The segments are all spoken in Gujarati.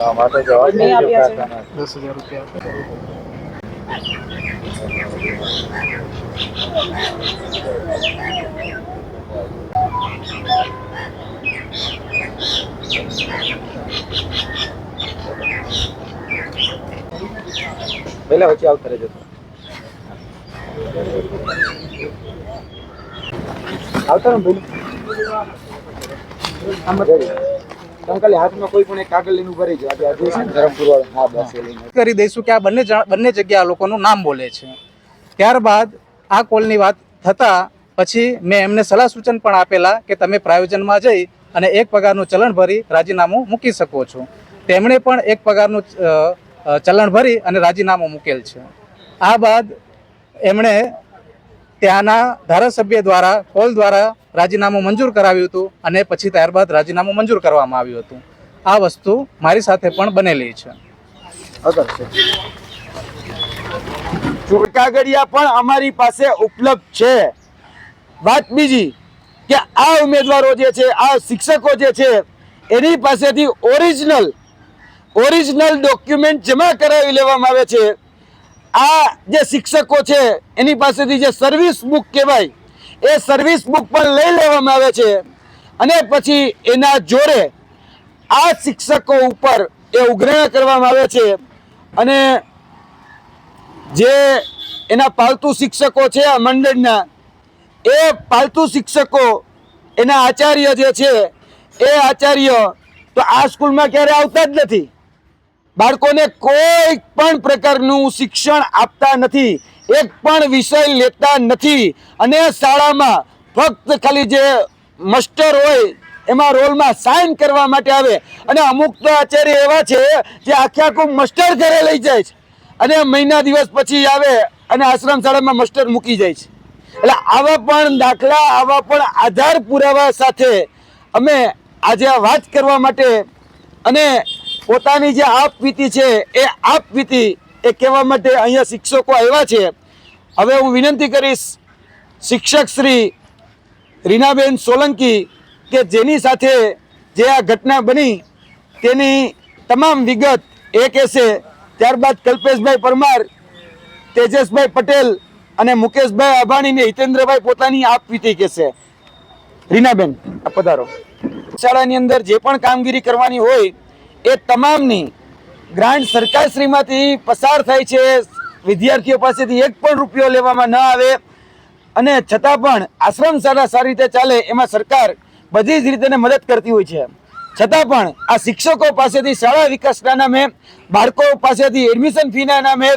માટે જવાબ નહીં આપ્યા છે. દસ હજાર રૂપિયા પહેલા વચ્ચે આવતા રહેજો આવતા ને પેલું આમ ખાલી હાથમાં કોઈ પણ એક કાગળ લઈને ઊભા રહીજો. આજે આજે છે ધરમપુર હા, બસ કરી દઈશું કે આ બંને બંને જગ્યા લોકોનું નામ બોલે છે. ત્યારબાદ આ કોલની વાત થતાં પછી મેં એમને સલાહ સૂચન પણ આપેલા કે તમે પ્રાયોજનમાં જઈ અને એક પગારનું ચલણ ભરી રાજીનામું મૂકી શકો છો. તેમણે પણ એક પગારનું ચલણ ભરી અને રાજીનામું મૂકેલ છે. આ બાદ એમણે ત્યાંના ધારાસભ્ય દ્વારા, કોલ દ્વારા રાજીનામું મંજૂર કરાવ્યું હતું અને પછી ત્યારબાદ રાજીનામું મંજૂર કરવામાં આવ્યું હતું. આ વસ્તુ મારી સાથે પણ બનેલી છે. છે. પણ અમારી પાસે ઉપલબ્ધ છે. વાત બીજી કે આ ઉમેદવારો જે છે, આ શિક્ષકો જે છે, એની પાસેથી ઓરિજિનલ ઓરિજિનલ ડોક્યુમેન્ટ જમા કરાવી લેવામાં આવે છે. આ જે શિક્ષકો છે, એની પાસેથી જે સર્વિસ બુક કહેવાય એ સર્વિસ બુક પણ લઈ લેવામાં આવે છે. અને પછી એના જોડે આ શિક્ષકો ઉપર એ ઉઘરાણા કરવામાં આવે છે. અને જે એના પાલતુ શિક્ષકો છે આ મંડળના, એ પાલતુ શિક્ષકો, એના આચાર્ય જે છે, એ આચાર્ય તો આ સ્કૂલમાં ક્યારે આવતા જ નથી. બાળકોને કોઈ પણ પ્રકારનું શિક્ષણ આપતા નથી. એક પણ વિષય લેતા નથી. અને શાળામાં ફક્ત ખાલી જે માસ્ટર હોય, એમાં રોલમાં સાઇન કરવા માટે આવે. અને અમુક તો આચાર્ય એવા છે, જે આખે આખું માસ્ટર ઘરે લઈ જાય છે. અને મહિના દિવસ પછી આવે અને આશ્રમ શાળામાં માસ્ટર મૂકી જાય છે. એટલે આવા પણ દાખલા, આવા પણ આધાર પુરાવા સાથે અમે આજે આ વાત કરવા માટે અને પોતાની જે આપવીતી છે, એ આપવીતી એ કહેવા માટે અહીંયા શિક્ષકો આવ્યા છે. હવે હું વિનંતી કરીશ શિક્ષક શ્રી રીનાબેન સોલંકી કે જેની સાથે જે આ ઘટના બની, તેની તમામ વિગત એ કહેશે ત્યારબાદ કલ્પેશભાઈ પરમાર, તેજસભાઈ પટેલ અને મુકેશભાઈ અભાણીને હિતેન્દ્રભાઈ પોતાની આપવીતી કહેશે રીનાબેન પધારો. શાળાની અંદર જે પણ કામગીરી કરવાની હોય, એ તમામની ગ્રાન્ટ સરકારશ્રીમાંથી પસાર થાય છે. વિદ્યાર્થીઓ પાસેથી એક પણ રૂપિયો લેવામાં ન આવે. અને છતાં પણ આશ્રમ શાળા સારી રીતે ચાલે, એમાં સરકાર બધી જ રીતે મદદ કરતી હોય છે. છતાં પણ આ શિક્ષકો પાસેથી શાળા વિકાસના નામે, બાળકો પાસેથી એડમિશન ફીના નામે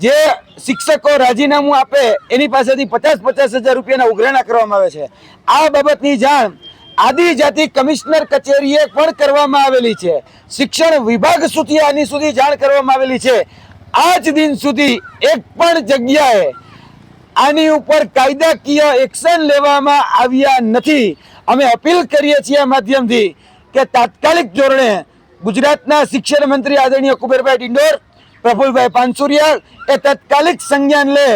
જે શિક્ષકો રાજીનામું આપે, એની પાસેથી પચાસ પચાસ હજાર રૂપિયાના ઉઘરાણા કરવામાં આવે છે. આ બાબતની જાણ આદિજાતિ કમિશનર કચેરીએ પણ કરવામાં આવેલી છે. શિક્ષણ વિભાગ સુધી, આની સુધી જાણ કરવામાં આવેલી છે. આજ દિન સુધી એક પણ જગ્યાએ આની ઉપર કાયદાકીય એક્શન લેવામાં આવ્યા નથી. અમે અપીલ કરીએ છીએ માધ્યમથી કે તાત્કાલિક ધોરણે ગુજરાતના શિક્ષણ મંત્રી આદરણીય કુબેરભાઈ ડિંડોર પ્રફુલભાઈ પાનસુરિયા એ તાત્કાલિક સંજ્ઞાન લે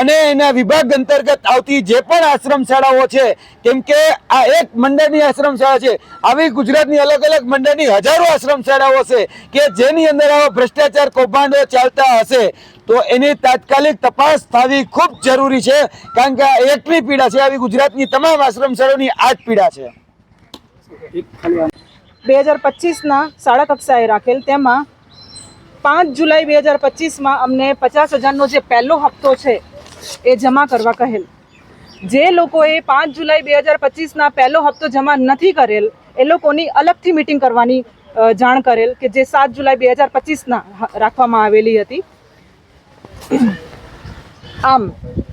અને એના વિભાગ અંતર્ગત આવતી જે પણ આશ્રમ શાળાઓ છે, કેમ કે આ એક મંડળની આશ્રમ શાળા છે, આવી ગુજરાતની અલગ અલગ મંડળની હજારો આશ્રમ શાળાઓ છે કે જેની અંદર આવા ભ્રષ્ટાચાર કૌભાંડો ચાલતા હશે, તો એની તાત્કાલિક તપાસ થવી ખૂબ જરૂરી છે, કારણ કે આ એકની પીડા છે, આવી ગુજરાતની તમામ આશ્રમ શાળાઓની આ જ પીડા છે. બે હજાર પચીસના શાળા કક્ષાએ રાખેલ તેમાં પાંચ જુલાઈ બે હજાર પચીસમાં અમને પચાસ હજારનો જે પહેલો હપ્તો છે, એ જમા કરવા કહેલ. જે લોકોએ પાંચ જુલાઈ બે હજાર પચીસના પહેલો હપ્તો જમા નથી કરેલ, એ લોકોની અલગથી મિટિંગ કરવાની જાણ કરેલ કે જે સાત જુલાઈ બે હજાર પચીસના રાખવામાં આવેલી હતી. આમ,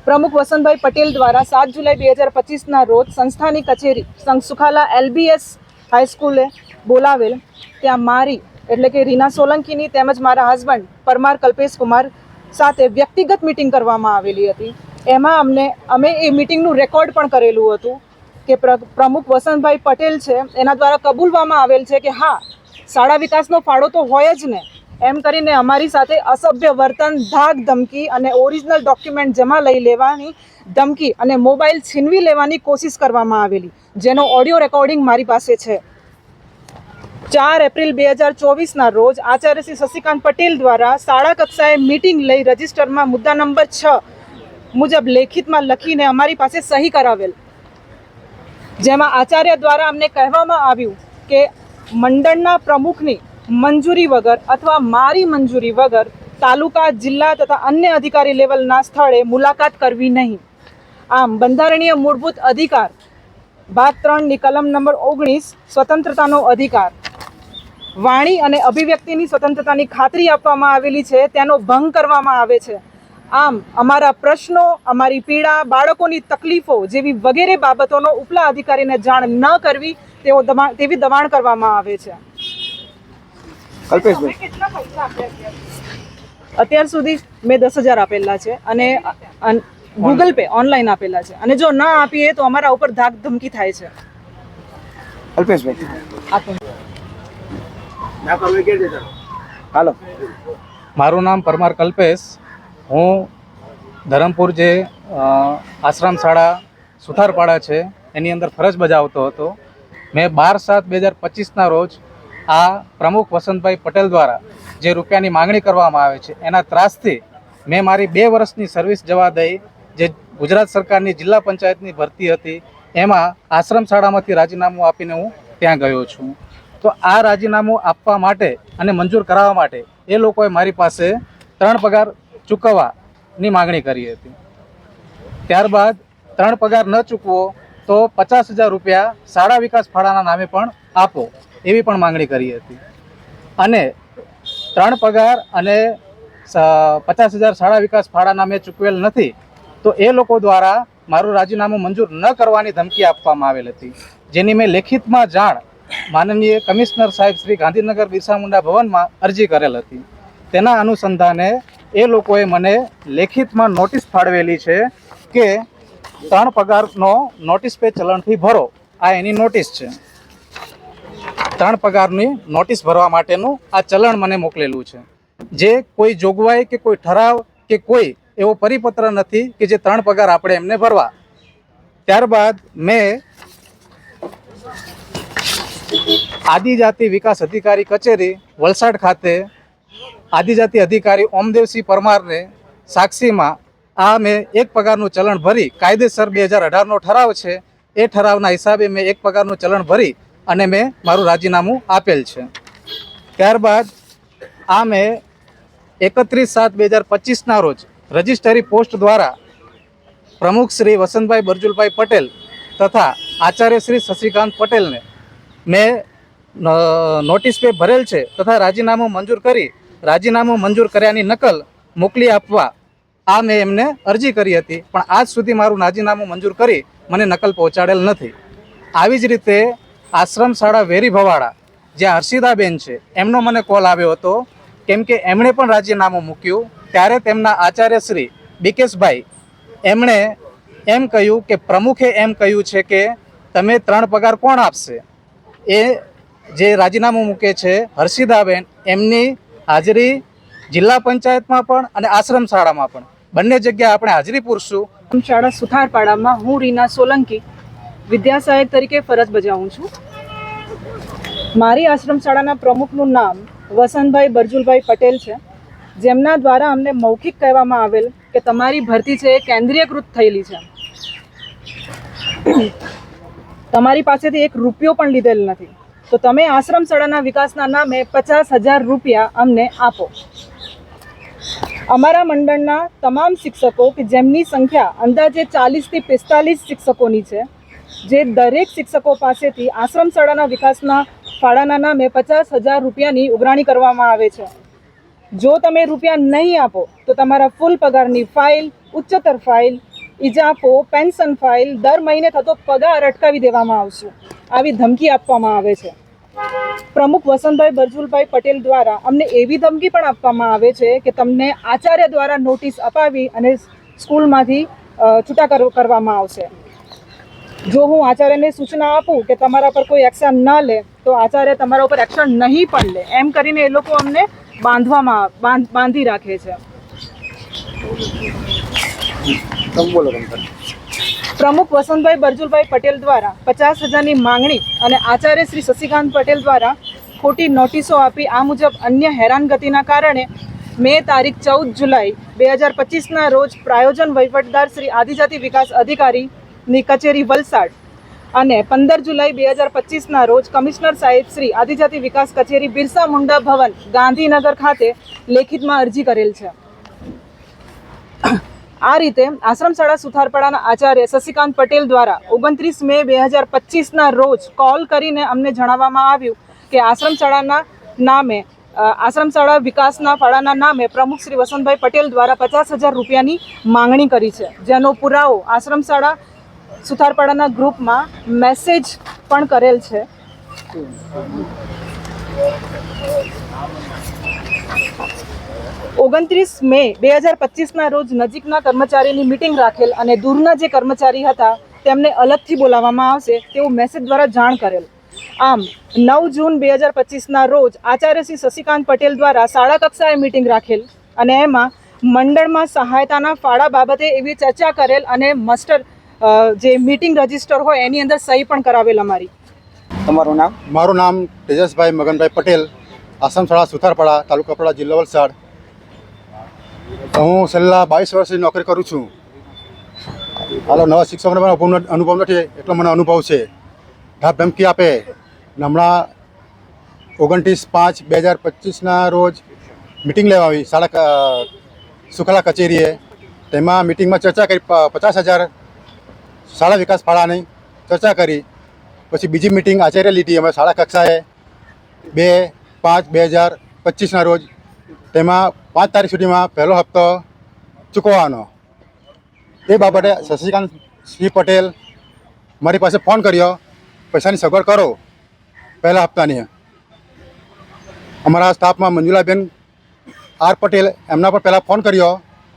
પ્રમુખ વસંતભાઈ પટેલ દ્વારા સાત જુલાઈ બે હજાર પચીસના રોજ સંસ્થાની કચેરી, સંઘ સુખાલા એલબીએસ હાઈસ્કૂલે બોલાવેલ, ત્યાં મારી એટલે કે રીના સોલંકીની તેમજ મારા હસબન્ડ પરમાર કલ્પેશ કુમાર સાથે વ્યક્તિગત મિટિંગ કરવામાં આવેલી હતી. એમાં અમને, અમે એ મિટિંગનું રેકોર્ડ પણ કરેલું હતું કે પ્ર- પ્રમુખ વસંતભાઈ પટેલ છે, એના દ્વારા કબૂલવામાં આવેલ છે કે હા, શાળા વિકાસનો ફાળો તો હોય જ ને. એમ કરીને અમારી સાથે અસભ્ય વર્તન, ધાક, ધમકી અને ઓરિજિનલ ડોક્યુમેન્ટ જમા લઈ લેવાની ધમકી અને મોબાઈલ છીનવી લેવાની કોશિશ કરવામાં આવેલી, જેનો ઓડિયો રેકોર્ડિંગ મારી પાસે છે. ચાર એપ્રિલ બે હજાર ચોવીસના રોજ આચાર્ય શ્રી શશિકાંત પટેલ દ્વારા શાળા કક્ષાએ મીટિંગ લઈ રજિસ્ટરમાં મુદ્દા નંબર છ મુજબ લેખિતમાં લખીને અમારી પાસે સહી કરાવેલ. જેમાં આચાર્ય દ્વારા અમને કહેવામાં આવ્યું કે મંડળના પ્રમુખની મંજૂરી વગર અથવા મારી મંજૂરી વગર તાલુકા, જિલ્લા તથા અન્ય અધિકારી લેવલના સ્થળે મુલાકાત કરવી નહીં. આમ બંધારણીય મૂળભૂત અધિકાર, ભાગ ત્રણની કલમ નંબર ઓગણીસ, સ્વતંત્રતાનો અધિકાર. વાણી અને અભિવ્યક્તિની સ્વતંત્રતાની ખાતરી આપવામાં આવેલી છે તેનો ભંગ કરવામાં આવે છે. આમ અમારા પ્રશ્નો અમારી પીડા બાળકોની તકલીફો જેવી વગેરે બાબતોનો ઉપલા અધિકારીને જાણ ન કરવી તેવો દબાણ તેવી દબાણ કરવામાં આવે છે. અત્યાર સુધી? મેં દસ હજાર આપેલા છે અને ગૂગલ પે ઓનલાઈન આપેલા છે. અને જો ન આપીએ તો અમારા ઉપર ધાક ધમકી થાય છે. અલ્પેશભાઈ હાલો. મારું નામ પરમાર કલ્પેશ. હું ધરમપુર જે આશ્રમ શાળા સુથારપાડા છે, એની અંદર ફરજ બજાવતો હતો. મેં બાર સાત બે હજાર પચીસના રોજ આ પ્રમુખ વસંતભાઈ પટેલ દ્વારા જે રૂપિયાની માંગણી કરવામાં આવે છે, એના ત્રાસથી મેં મારી બે વર્ષની સર્વિસ જવા દઈ, જે ગુજરાત સરકારની જિલ્લા પંચાયતની ભરતી હતી, એમાં આશ્રમ શાળામાંથી રાજીનામું આપીને હું ત્યાં ગયો છું. તો આ રાજીનામું આપવા માટે અને મંજૂર કરાવવા માટે એ લોકોએ મારી પાસે ત્રણ પગાર ચૂકવવાની માંગણી કરી હતી. ત્યારબાદ ત્રણ પગાર ન ચૂકવો તો પચાસ હજાર રૂપિયા શાળા વિકાસ ફાળાના નામે પણ આપો એવી પણ માંગણી કરી હતી. અને ત્રણ પગાર અને પચાસ હજાર શાળા વિકાસ ફાળાના મેં ચૂકવેલ નથી, તો એ લોકો દ્વારા મારું રાજીનામું મંજૂર ન કરવાની ધમકી આપવામાં આવેલ હતી. જેની મેં લેખિતમાં જાણ માનનીય કમિશનર સાહેબ શ્રી ગાંધીનગર બિરસા મુંડા ભવનમાં અરજી કરેલ હતી. તેના અનુસંધાને એ લોકોએ મને લેખિતમાં નોટિસ ફાળવેલી છે કે ત્રણ પગારનો નોટિસ પે ચલણથી ભરો. આ એની નોટિસ છે. ત્રણ પગારની નોટિસ ભરવા માટેનું આ ચલણ મને મોકલેલું છે. જે કોઈ જોગવાઈ કે કોઈ ઠરાવ કે કોઈ એવો પરિપત્ર નથી કે જે ત્રણ પગાર આપણે એમને ભરવા. ત્યારબાદ મેં આદિજાતિ વિકાસ અધિકારી કચેરી, વલસાડ ખાતે આદિજાતિ અધિકારી ઓમદેવસિંહ પરમારને સાક્ષીમાં આ મેં એક પગારનું ચલણ ભરી, કાયદેસર બે હજાર અઢારનો ઠરાવ છે. એ ઠરાવના હિસાબે મેં એક પગારનું ચલણ ભરી અને મેં મારું રાજીનામું આપેલ છે. ત્યારબાદ આ મેં એકત્રીસ સાત બે હજાર પચીસના રોજ રજિસ્ટરી પોસ્ટ દ્વારા પ્રમુખ શ્રી વસંતભાઈ બરજુલભાઈ પટેલ તથા આચાર્ય શ્રી શશિકાંત પટેલને મેં નોટિસ પે ભરેલ છે તથા રાજીનામું મંજૂર કરી, રાજીનામું મંજૂર કર્યાની નકલ મોકલી આપવા, આ મેં એમને અરજી કરી હતી. પણ આજ સુધી મારું રાજીનામું મંજૂર કરી મને નકલ પહોંચાડેલ નથી. આવી જ રીતે આશ્રમ શાળા વેરી ભવાડા, જ્યાં હર્ષિદાબેન છે, એમનો મને કોલ આવ્યો હતો. કેમ કે એમણે પણ રાજીનામું મૂક્યું, ત્યારે તેમના આચાર્ય શ્રી બિકેશભાઈ એમણે એમ કહ્યું કે પ્રમુખે એમ કહ્યું છે કે તમે ત્રણ પગાર કોણ આપશે? એ જે રાજીનામું મૂકે છે હર્ષિદાબેન, એમની હાજરી જિલ્લા પંચાયતમાં પણ અને આશ્રમ શાળામાં પણ. બંને જગ્યાએ આપણે હાજરી પૂરશું. શાળા સુથારપાડામાં હું, રીના સોલંકી વિદ્યા સહાયક તરીકે ફરજ બજાવું છું. મારી આશ્રમ શાળાના પ્રમુખનું નામ વસંતભાઈ બરજુલભાઈ પટેલ છે, જેમના દ્વારા અમને મૌખિક કહેવામાં આવેલ કે તમારી ભરતી છે એ કેન્દ્રીયકૃત થયેલી છે. તમારી પાસેથી એક રૂપિયો પણ લીધેલ નથી. તો તમે આશ્રમ શાળાના વિકાસના નામે પચાસ હજાર રૂપિયા અમને આપો. અમારા મંડળના તમામ શિક્ષકો કે જેમની સંખ્યા અંદાજે ચાલીસથી પિસ્તાલીસ શિક્ષકોની છે, જે દરેક શિક્ષકો પાસેથી આશ્રમ શાળાના વિકાસના ફાળાના નામે પચાસ હજાર રૂપિયાની ઉઘરાણી કરવામાં આવે છે. જો તમે રૂપિયા નહીં આપો, તો તમારા ફૂલ પગારની ફાઇલ, ઉચ્ચતર ફાઇલ ઇજાફો, પેન્શન ફાઇલ, દર મહિને થતો પગાર અટકાવી દેવામાં આવશે. આવી ધમકી આપવામાં આવે છે. પ્રમુખ વસંતભાઈ બરજુલભાઈ પટેલ દ્વારા અમને એવી ધમકી પણ આપવામાં આવે છે કે તમને આચાર્ય દ્વારા નોટિસ અપાવી અને સ્કૂલમાંથી છૂટા કર- કરવામાં આવશે. જો હું આચાર્યને સૂચના આપું કે તમારા પર કોઈ એક્શન ન લે, તો આચાર્ય તમારા ઉપર એક્શન નહીં પણ લે. એમ કરીને એ લોકો અમને બાંધવામાં, બાંધ- બાંધી રાખે છે. પ્રમુખ વસંતભાઈ બરજુલભાઈ પટેલ દ્વારા પચાસ હજારની માંગણી અને આચાર્ય શ્રી શશિકાંત પટેલ દ્વારા ખોટી નોટિસો આપી આ મુજબ અન્ય હેરાનગતિના કારણે મે તારીખ ચૌદ જુલાઈ બે હજાર પચીસના રોજ પ્રાયોજન વહીવટદાર શ્રી આદિજાતિ વિકાસ અધિકારીની કચેરી વલસાડ અને પંદર જુલાઈ બે હજાર પચીસના રોજ કમિશનર સાહેબ શ્રી આદિજાતિ વિકાસ કચેરી બિરસા મુંડા ભવન ગાંધીનગર ખાતે લેખિતમાં અરજી કરેલ છે. આ રીતે આશ્રમ શાળા સુથારપાડાના આચાર્ય શશિકાંત પટેલ દ્વારા ઓગણત્રીસ મે બે હજાર પચીસના રોજ કોલ કરીને અમને જણાવવામાં આવ્યું કે આશ્રમ શાળાના નામે આશ્રમ શાળા વિકાસના ફાળાના નામે પ્રમુખ શ્રી વસંતભાઈ પટેલ દ્વારા પચાસ હજાર રૂપિયાની માંગણી કરી છે. જેનો પુરાવો આશ્રમ શાળા સુથારપાડાના ગ્રુપમાં મેસેજ પણ કરેલ છે. ઓગણત્રીસ મે બે હજાર પચીસના રોજ નજીકના કર્મચારીની મિટિંગ રાખેલ અને દૂરના જે કર્મચારી હતા તેમને અલગથી બોલાવવામાં આવશે તેવું મેસેજ દ્વારા જાણ કરેલ. આમ નવ જૂન બે હજાર પચીસના રોજ આચાર્ય શ્રી શશિકાંત પટેલ દ્વારા શાળા કક્ષાએ મિટિંગ રાખેલ અને એમાં મંડળમાં સહાયતાના ફાળા બાબતે એવી ચર્ચા કરેલ અને માસ્ટર જે મિટિંગ રજિસ્ટર હોય એની અંદર સહી પણ કરાવેલ અમારી. તમારું નામ? મારું નામ તેજસભાઈ મગનભાઈ પટેલ આસામ શાળા સુથારપાડા તાલુકા પડા જિલ્લા વલસાડ. હું છેલ્લા બાવીસ વર્ષથી નોકરી કરું છું. હાલો, નવા શિક્ષકોને પણ અનુભવ નથી, એટલો મને અનુભવ છે. ધાપ ધમકી આપે. હમણાં ઓગણત્રીસ પાંચ બે હજાર પચીસના રોજ મિટિંગ લેવા આવી શાળા સુખલા કચેરીએ. તેમાં મિટિંગમાં ચર્ચા કરી પચાસ હજાર શાળા વિકાસ ફાળાની ચર્ચા કરી. પછી બીજી મિટિંગ આચાર્ય લીધી અમે શાળા કક્ષાએ બે પાંચ બે હજાર પચીસના રોજ તેમાં પાંચ તારીખ સુધીમાં પહેલો હપ્તો ચૂકવવાનો. એ બાબતે શશિકાંત શ્રી પટેલ મારી પાસે ફોન કર્યો, પૈસાની સગવડ કરો, પહેલા હપ્તાની. અમારા સ્ટાફમાં મંજુલાબેન આર પટેલ એમના પર પહેલાં ફોન કર્યો,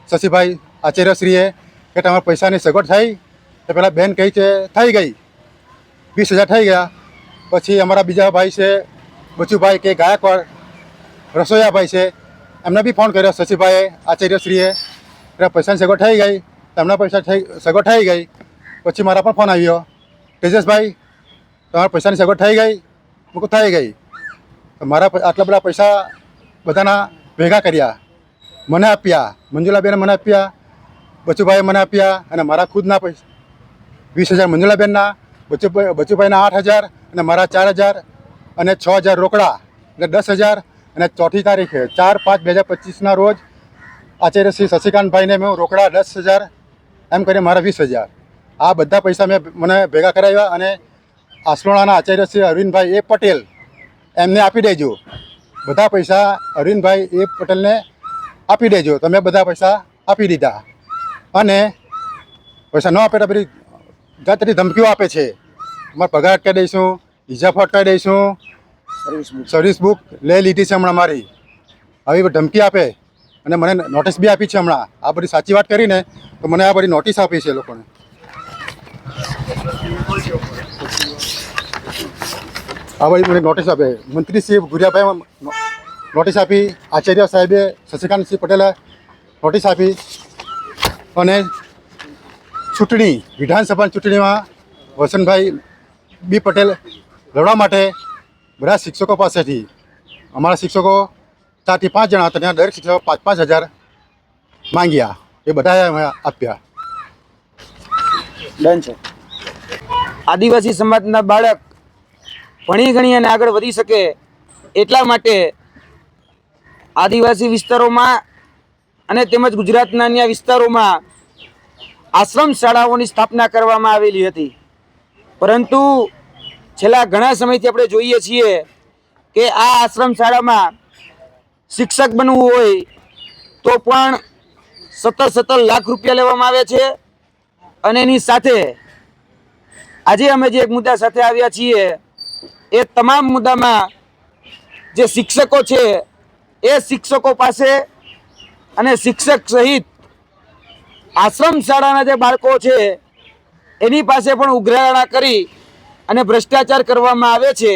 શશીભાઈ આચાર્યશ્રીએ કે તમારા પૈસાની સગવડ થઈ, તો પહેલાં બેન કહી છે થઈ ગઈ, વીસ હજાર થઈ ગયા. પછી અમારા બીજા ભાઈ છે, બચુભાઈ કે ગાયકવાડ રસોઈયાભાઈ છે એમને બી ફોન કર્યો, શશીભાઈએ, આચાર્યશ્રીએ. એટલે પૈસાની સગવડ થઈ ગઈ. તેમના પૈસા થઈ, સગવડ થઈ ગઈ. પછી મારા પણ ફોન આવ્યો. તેજસભાઈ, તમારા પૈસાની સગવડ થઈ ગઈ? મૂકું થઈ ગઈ. તો મારા આટલા બધા પૈસા બધાના ભેગા કર્યા. મને આપ્યા. મંજુલાબેને મને આપ્યા. બચુભાઈએ મને આપ્યા. અને મારા ખુદના પૈસા, વીસ હજાર મંજુલાબેનના બચુભાઈ બચુભાઈના આઠ હજાર અને મારા ચાર હજાર અને છ હજાર રોકડા. એટલે દસ હજાર અને ચોથી તારીખે ચાર પાંચ બે હજાર પચીસના રોજ આચાર્ય શ્રી શશિકાંતભાઈને મેં રોકડા દસ હજાર, એમ કરીને મારા વીસ હજાર. આ બધા પૈસા મેં મને ભેગા કરાવ્યા અને આસલોણાના આચાર્ય શ્રી અરવિંદભાઈ એ પટેલ એમને આપી દેજો. બધા પૈસા અરવિંદભાઈ એ પટેલને આપી દેજો. તમે બધા પૈસા આપી દીધા. અને પૈસા ન આપે તો બધી જાતની ધમકીઓ આપે છે. તમારે પગાર અટકાવી દઈશું ઇજાફો અટકાવી દઈશું સર્વિસ બુક લઈ લીધી છે હમણાં મારી. આવી ધમકી આપે. અને મને નોટિસ બી આપી છે હમણાં. આ બધી સાચી વાત કરીને તો મને આ બધી નોટિસ આપી છે લોકોને. આ બધી મને નોટિસ આપે. મંત્રી શ્રી ગુરિયાભાઈ નોટિસ આપી. આચાર્ય સાહેબે શશિકાંતસિંહ પટેલે નોટિસ આપી. અને ચૂંટણી વિધાનસભાની ચૂંટણીમાં વસંતભાઈ બી પટેલ લડવા માટે બધા શિક્ષકો પાસેથી, અમારા શિક્ષકો ચારથી પાંચ જણા હતા, ત્યાં દરેક શિક્ષકો પાંચ પાંચ હજાર માંગ્યા. એ બધાએ આપ્યા. ડન છે. આદિવાસી સમાજના બાળક ભણી ગણી અને આગળ વધી શકે એટલા માટે આદિવાસી વિસ્તારોમાં અને તેમજ ગુજરાતના અન્ય વિસ્તારોમાં આશ્રમ શાળાઓની સ્થાપના કરવામાં આવેલી હતી. પરંતુ છેલ્લા ઘણા સમયથી આપણે જોઈએ છીએ કે આ આશ્રમ શાળામાં શિક્ષક બનવું હોય તો પણ સત્તર સત્તર લાખ રૂપિયા લેવામાં આવે છે. અને એની સાથે આજે અમે જે એક મુદ્દા સાથે આવ્યા છીએ, એ તમામ મુદ્દામાં જે શિક્ષકો છે, એ શિક્ષકો પાસે અને શિક્ષક સહિત આશ્રમ શાળાના જે બાળકો છે, એની પાસે પણ ઉઘરાણા કરી અને ભ્રષ્ટાચાર કરવામાં આવે છે,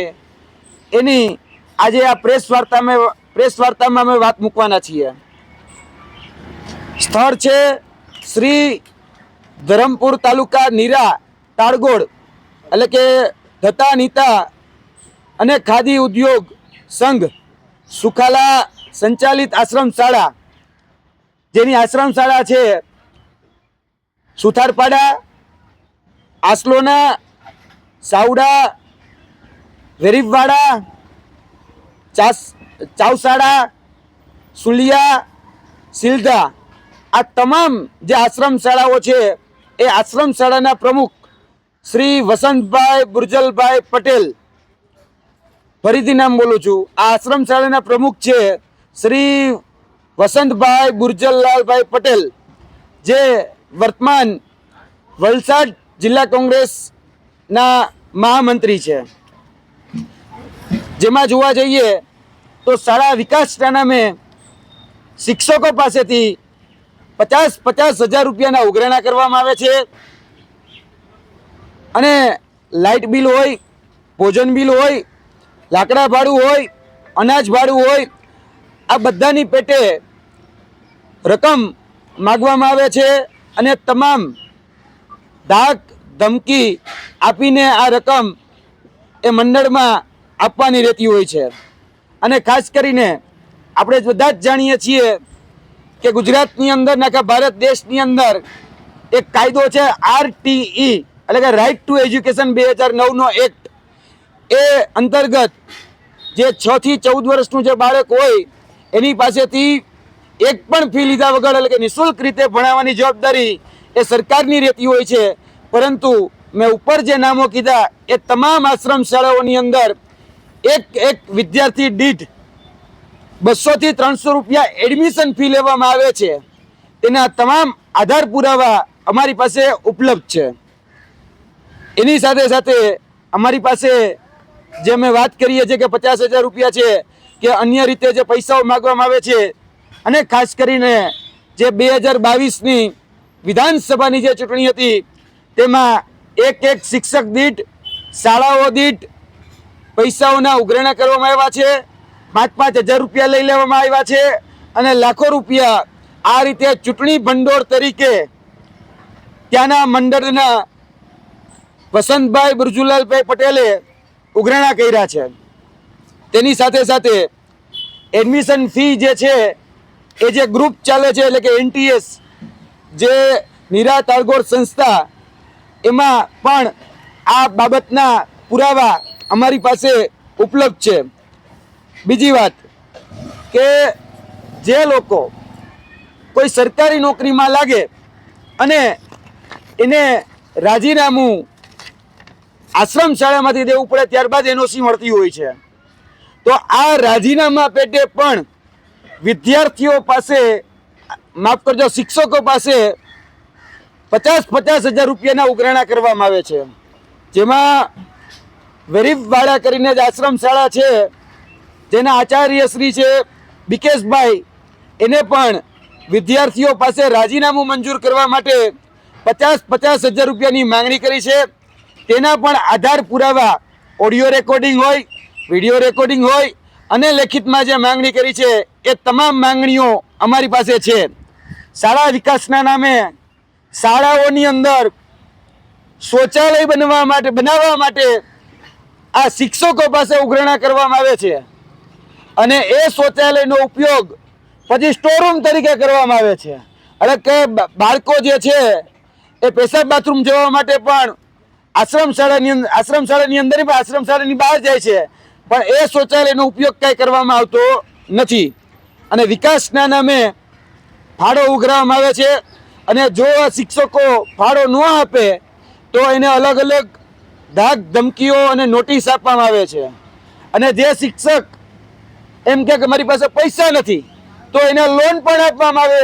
એની આજે આ પ્રેસ વાર્તામાં પ્રેસ વાર્તામાં અમે વાત મૂકવાના છીએ. સ્થળ છે શ્રી ધરમપુર તાલુકા નીરા તાળગોળ એટલે કે ધતા નીતા અને ખાદી ઉદ્યોગ સંઘ, સુખાલા સંચાલિત આશ્રમ શાળા. જેની આશ્રમ શાળા છે સુથારપાડા, આસલોના સાવડા, વેરીફવાડા, ચાસ, ચાવસાડા, સુલિયા, સિલધા. આ તમામ જે આશ્રમ શાળાઓ છે, એ આશ્રમ શાળાના પ્રમુખ શ્રી વસંતભાઈ બુરજલભાઈ પટેલ. ફરીથી નામ બોલું છું. આ આશ્રમ શાળાના પ્રમુખ છે શ્રી વસંતભાઈ બુરજલલાલભાઈ પટેલ, જે વર્તમાન વલસાડ જિલ્લા કોંગ્રેસના મહામંત્રી છે. જેમાં જોવા જઈએ તો સારા વિકાસના નામે શિક્ષકો પાસેથી પચાસ પચાસ હજાર રૂપિયાના ઉઘરાણા કરવામાં આવે છે. અને લાઇટ બિલ હોય, ભોજન બિલ હોય, લાકડા ભાડું હોય, અનાજ ભાડું હોય, આ બધાની પેટે રકમ માગવામાં આવે છે. અને તમામ ધાક, ધમકી આપીને આ રકમ એ મંડળમાં આપવાની રહેતી હોય છે. અને ખાસ કરીને આપણે બધા જ જાણીએ છીએ કે ગુજરાતની અંદર નાખા ભારત દેશની અંદર એક કાયદો છે આરટીઈ, એટલે કે રાઇટ ટુ એજ્યુકેશન બે હજાર નવનો એક્ટ. એ અંતર્ગત જે છ થી ચૌદ વર્ષનું જે બાળક હોય, એની પાસેથી એક પણ ફી લીધા વગર, એટલે કે નિઃશુલ્ક રીતે ભણાવવાની જવાબદારી એ સરકારની રહેતી હોય છે. પરંતુ મેં ઉપર જે નામો કીધા, એ તમામ આશ્રમ શાળાઓની અંદર એક એક વિદ્યાર્થી દીઠ બસોથી ત્રણસો રૂપિયા એડમિશન ફી લેવામાં આવે છે. તેના તમામ આધાર પુરાવા અમારી પાસે ઉપલબ્ધ છે. એની સાથે સાથે અમારી પાસે જે અમે વાત કરીએ છીએ કે પચાસ હજાર રૂપિયા છે, કે અન્ય રીતે જે પૈસાઓ માગવામાં આવે છે, અને ખાસ કરીને જે બે હજાર બાવીસની વિધાનસભાની જે ચૂંટણી હતી, તેમાં એક એક શિક્ષક દીઠ, શાળાઓ દીઠ પૈસાઓના ઉઘરાણા કરવામાં આવ્યા છે. પાંચ પાંચ હજાર રૂપિયા લઈ લેવામાં આવ્યા છે અને લાખો રૂપિયા આ રીતે ચૂંટણી ભંડોળ તરીકે ત્યાંના મંડળના વસંતભાઈ બિરજુલાલભાઈ પટેલે ઉઘરાણા કર્યા છે. તેની સાથે સાથે એડમિશન ફી જે છે, એ જે ગ્રુપ ચાલે છે, એટલે કે એનટીએસ, જે નિરા તાળગોળ સંસ્થા એમાં પણ આ બાબતના પુરાવા અમારી પાસે ઉપલબ્ધ છે. બીજી વાત કે જે લોકો કોઈ સરકારી નોકરીમાં લાગે અને એને રાજીનામું આશ્રમ શાળામાંથી દેવું પડે ત્યારબાદ એનઓસી મળતી હોય છે. તો આ રાજીનામા પેટે પણ વિદ્યાર્થીઓ પાસે, માફ કરજો, શિક્ષકો પાસે પચાસ પચાસ હજાર રૂપિયાના ઉઘરાણા કરવામાં આવે છે. જેમાં વેરીફવાળા કરીને જ આશ્રમ શાળા છે, જેના આચાર્ય શ્રી છે બિકેશભાઈ, એને પણ વિદ્યાર્થીઓ પાસે રાજીનામું મંજૂર કરવા માટે પચાસ પચાસ હજાર રૂપિયાની માંગણી કરી છે. તેના પણ આધાર પુરાવા ઓડિયો રેકોર્ડિંગ હોય, વીડિયો રેકોર્ડિંગ હોય અને લેખિતમાં જે માંગણી કરી છે એ તમામ માંગણીઓ અમારી પાસે છે. શાળા વિકાસના નામે શાળાઓની અંદર શૌચાલય બનવા માટે, બનાવવા માટે આ શિક્ષકો પાસે ઉઘરાણા કરવામાં આવે છે. અને એ શૌચાલયનો ઉપયોગ પછી સ્ટોરરૂમ તરીકે કરવામાં આવે છે. એટલે કે બાળકો જે છે, એ પેશાબ બાથરૂમ જવા માટે પણ આશ્રમ શાળાની આશ્રમ શાળાની અંદર પણ આશ્રમ શાળાની બહાર જાય છે. પણ એ શૌચાલયનો ઉપયોગ કાંઈ કરવામાં આવતો નથી. અને વિકાસના નામે ફાળો ઉઘરાવવામાં આવે છે. અને જો આ શિક્ષકો ફાળો ન આપે, તો એને અલગ અલગ ધાક ધમકીઓ અને નોટિસ આપવામાં આવે છે. અને જે શિક્ષક એમ કે મારી પાસે પૈસા નથી, તો એને લોન પણ આપવામાં આવે